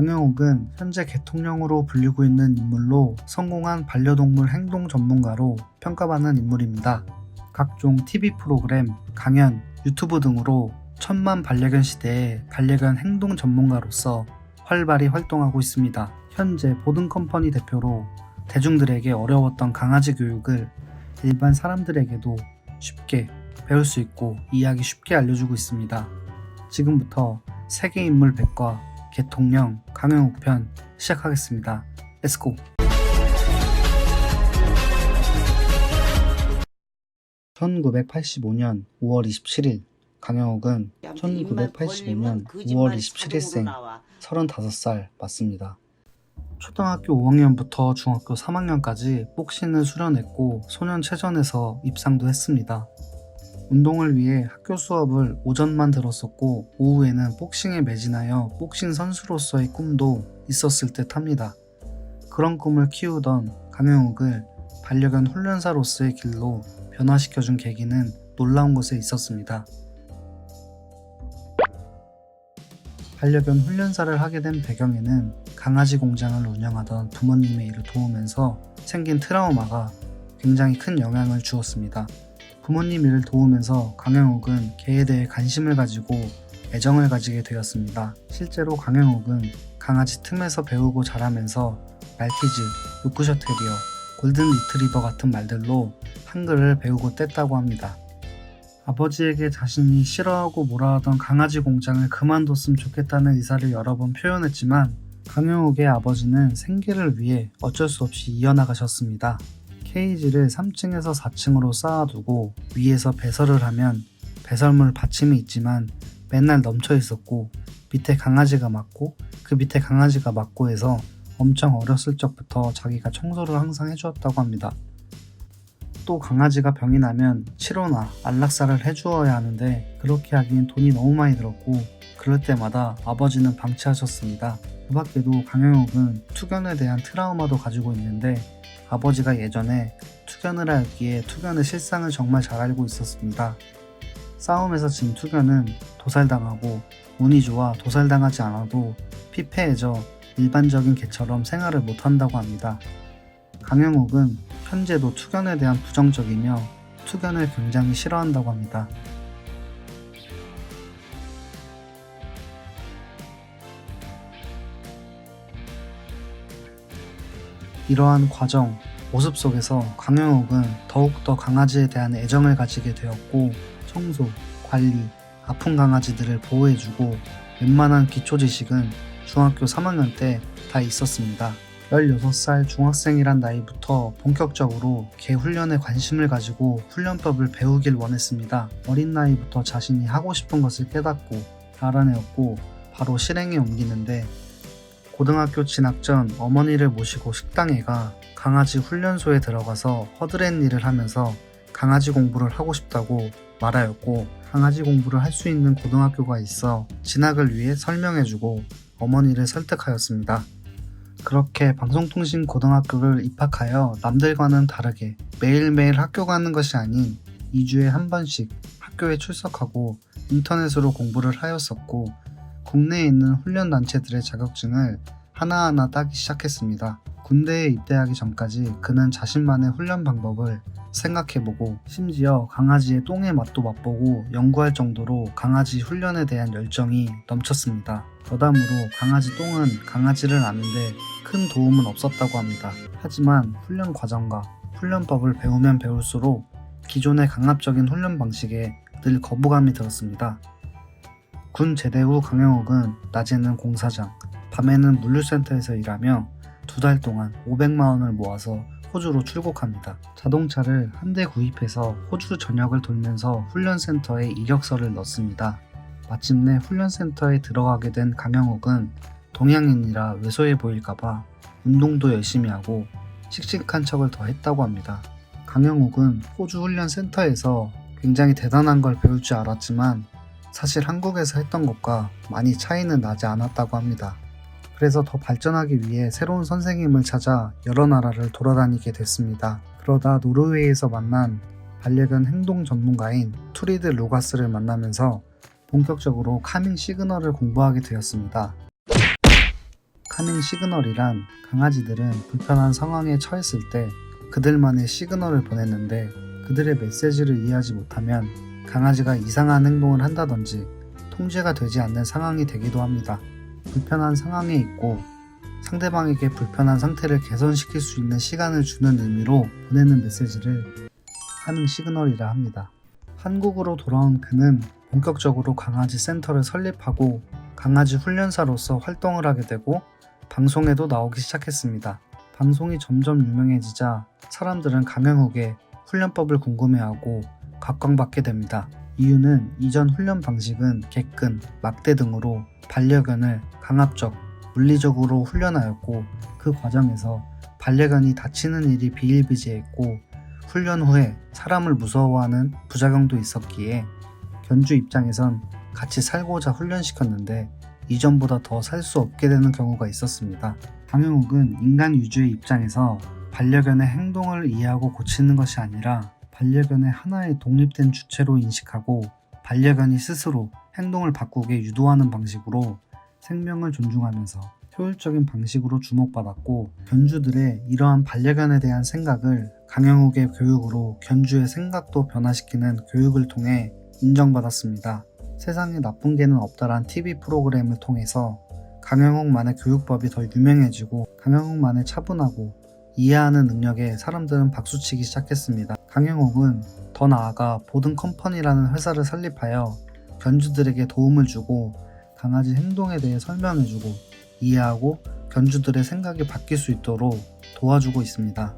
강영욱은 현재 개통령으로 불리고 있는 인물로 성공한 반려동물 행동 전문가로 평가받는 인물입니다. 각종 TV 프로그램, 강연, 유튜브 등으로 천만 반려견 시대의 반려견 행동 전문가로서 활발히 활동하고 있습니다. 현재 보든 컴퍼니 대표로 대중들에게 어려웠던 강아지 교육을 일반 사람들에게도 쉽게 배울 수 있고 이해하기 쉽게 알려주고 있습니다. 지금부터 세계 인물 100과 개통령 강영욱 편 시작하겠습니다. 렛츠고! 1985년 5월 27일 강영욱은 1985년 5월 27일생 35살 맞습니다. 초등학교 5학년부터 중학교 3학년까지 복싱을 수련했고 소년체전에서 입상도 했습니다. 운동을 위해 학교 수업을 오전만 들었었고 오후에는 복싱에 매진하여 복싱 선수로서의 꿈도 있었을 듯 합니다. 그런 꿈을 키우던 강영욱을 반려견 훈련사로서의 길로 변화시켜준 계기는 놀라운 곳에 있었습니다. 반려견 훈련사를 하게 된 배경에는 강아지 공장을 운영하던 부모님의 일을 도우면서 생긴 트라우마가 굉장히 큰 영향을 주었습니다. 부모님 일을 도우면서 강영욱은 개에 대해 관심을 가지고 애정을 가지게 되었습니다. 실제로 강영욱은 강아지 틈에서 배우고 자라면서 말티즈, 요크셔 테리어, 골든 리트리버 같은 말들로 한글을 배우고 뗐다고 합니다. 아버지에게 자신이 싫어하고 뭐라 하던 강아지 공장을 그만뒀으면 좋겠다는 의사를 여러 번 표현했지만 강영욱의 아버지는 생계를 위해 어쩔 수 없이 이어나가셨습니다. 케이지를 3층에서 4층으로 쌓아두고 위에서 배설을 하면 배설물 받침이 있지만 맨날 넘쳐 있었고 밑에 강아지가 맞고 그 밑에 강아지가 맞고 해서 엄청 어렸을 적부터 자기가 청소를 항상 해주었다고 합니다. 또 강아지가 병이 나면 치료나 안락사를 해주어야 하는데 그렇게 하기엔 돈이 너무 많이 들었고 그럴 때마다 아버지는 방치하셨습니다. 그 밖에도 강영욱은 투견에 대한 트라우마도 가지고 있는데 아버지가 예전에 투견을 하기에 투견의 실상을 정말 잘 알고 있었습니다. 싸움에서 진 투견은 도살당하고 운이 좋아 도살당하지 않아도 피폐해져 일반적인 개처럼 생활을 못한다고 합니다. 강영욱은 현재도 투견에 대한 부정적이며 투견을 굉장히 싫어한다고 합니다. 이러한 과정, 모습 속에서 강영욱은 더욱더 강아지에 대한 애정을 가지게 되었고 청소, 관리, 아픈 강아지들을 보호해주고 웬만한 기초 지식은 중학교 3학년 때 다 있었습니다. 16살 중학생이란 나이부터 본격적으로 개 훈련에 관심을 가지고 훈련법을 배우길 원했습니다. 어린 나이부터 자신이 하고 싶은 것을 깨닫고 알아내었고 바로 실행에 옮기는데 고등학교 진학 전 어머니를 모시고 식당에 가 강아지 훈련소에 들어가서 허드렛 일을 하면서 강아지 공부를 하고 싶다고 말하였고 강아지 공부를 할 수 있는 고등학교가 있어 진학을 위해 설명해주고 어머니를 설득하였습니다. 그렇게 방송통신 고등학교를 입학하여 남들과는 다르게 매일매일 학교 가는 것이 아닌 2주에 한 번씩 학교에 출석하고 인터넷으로 공부를 하였었고 국내에 있는 훈련 단체들의 자격증을 하나하나 따기 시작했습니다. 군대에 입대하기 전까지 그는 자신만의 훈련 방법을 생각해보고 심지어 강아지의 똥의 맛도 맛보고 연구할 정도로 강아지 훈련에 대한 열정이 넘쳤습니다. 여담으로 강아지 똥은 강아지를 아는데 큰 도움은 없었다고 합니다. 하지만 훈련 과정과 훈련법을 배우면 배울수록 기존의 강압적인 훈련 방식에 늘 거부감이 들었습니다. 군 제대 후 강영욱은 낮에는 공사장, 밤에는 물류센터에서 일하며 두 달 동안 500만 원을 모아서 호주로 출국합니다. 자동차를 한 대 구입해서 호주 전역을 돌면서 훈련센터에 이력서를 넣습니다. 마침내 훈련센터에 들어가게 된 강영욱은 동양인이라 왜소해 보일까봐 운동도 열심히 하고 씩씩한 척을 더 했다고 합니다. 강영욱은 호주 훈련센터에서 굉장히 대단한 걸 배울 줄 알았지만 사실 한국에서 했던 것과 많이 차이는 나지 않았다고 합니다. 그래서 더 발전하기 위해 새로운 선생님을 찾아 여러 나라를 돌아다니게 됐습니다. 그러다 노르웨이에서 만난 반려견 행동 전문가인 투리드 루가스를 만나면서 본격적으로 카밍 시그널을 공부하게 되었습니다. 하ning 시그널이란 강아지들은 불편한 상황에 처했을 때 그들만의 시그널을 보냈는데 그들의 메시지를 이해하지 못하면 강아지가 이상한 행동을 한다든지 통제가 되지 않는 상황이 되기도 합니다. 불편한 상황에 있고 상대방에게 불편한 상태를 개선시킬 수 있는 시간을 주는 의미로 보내는 메시지를 하는 시그널이라 합니다. 한국으로 돌아온 그는 본격적으로 강아지 센터를 설립하고 강아지 훈련사로서 활동을 하게 되고 방송에도 나오기 시작했습니다. 방송이 점점 유명해지자 사람들은 강영욱의 훈련법을 궁금해하고 각광받게 됩니다. 이유는 이전 훈련 방식은 개끈, 막대 등으로 반려견을 강압적, 물리적으로 훈련하였고 그 과정에서 반려견이 다치는 일이 비일비재했고 훈련 후에 사람을 무서워하는 부작용도 있었기에 견주 입장에선 같이 살고자 훈련시켰는데 이전보다 더 살 수 없게 되는 경우가 있었습니다. 강영욱은 인간 유주의 입장에서 반려견의 행동을 이해하고 고치는 것이 아니라 반려견의 하나의 독립된 주체로 인식하고 반려견이 스스로 행동을 바꾸게 유도하는 방식으로 생명을 존중하면서 효율적인 방식으로 주목받았고 견주들의 이러한 반려견에 대한 생각을 강영욱의 교육으로 견주의 생각도 변화시키는 교육을 통해 인정받았습니다. 세상에 나쁜 개는 없다란 TV 프로그램을 통해서 강영욱만의 교육법이 더 유명해지고 강영욱만의 차분하고 이해하는 능력에 사람들은 박수치기 시작했습니다. 강영욱은 더 나아가 보든 컴퍼니라는 회사를 설립하여 견주들에게 도움을 주고 강아지 행동에 대해 설명해주고 이해하고 견주들의 생각이 바뀔 수 있도록 도와주고 있습니다.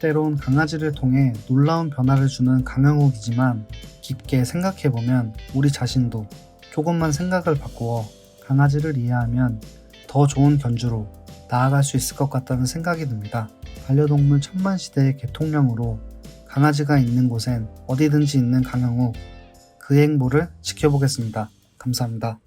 때론 강아지를 통해 놀라운 변화를 주는 강영욱이지만 깊게 생각해보면 우리 자신도 조금만 생각을 바꾸어 강아지를 이해하면 더 좋은 견주로 나아갈 수 있을 것 같다는 생각이 듭니다. 반려동물 천만 시대의 개통령으로 강아지가 있는 곳엔 어디든지 있는 강영욱 그 행보를 지켜보겠습니다. 감사합니다.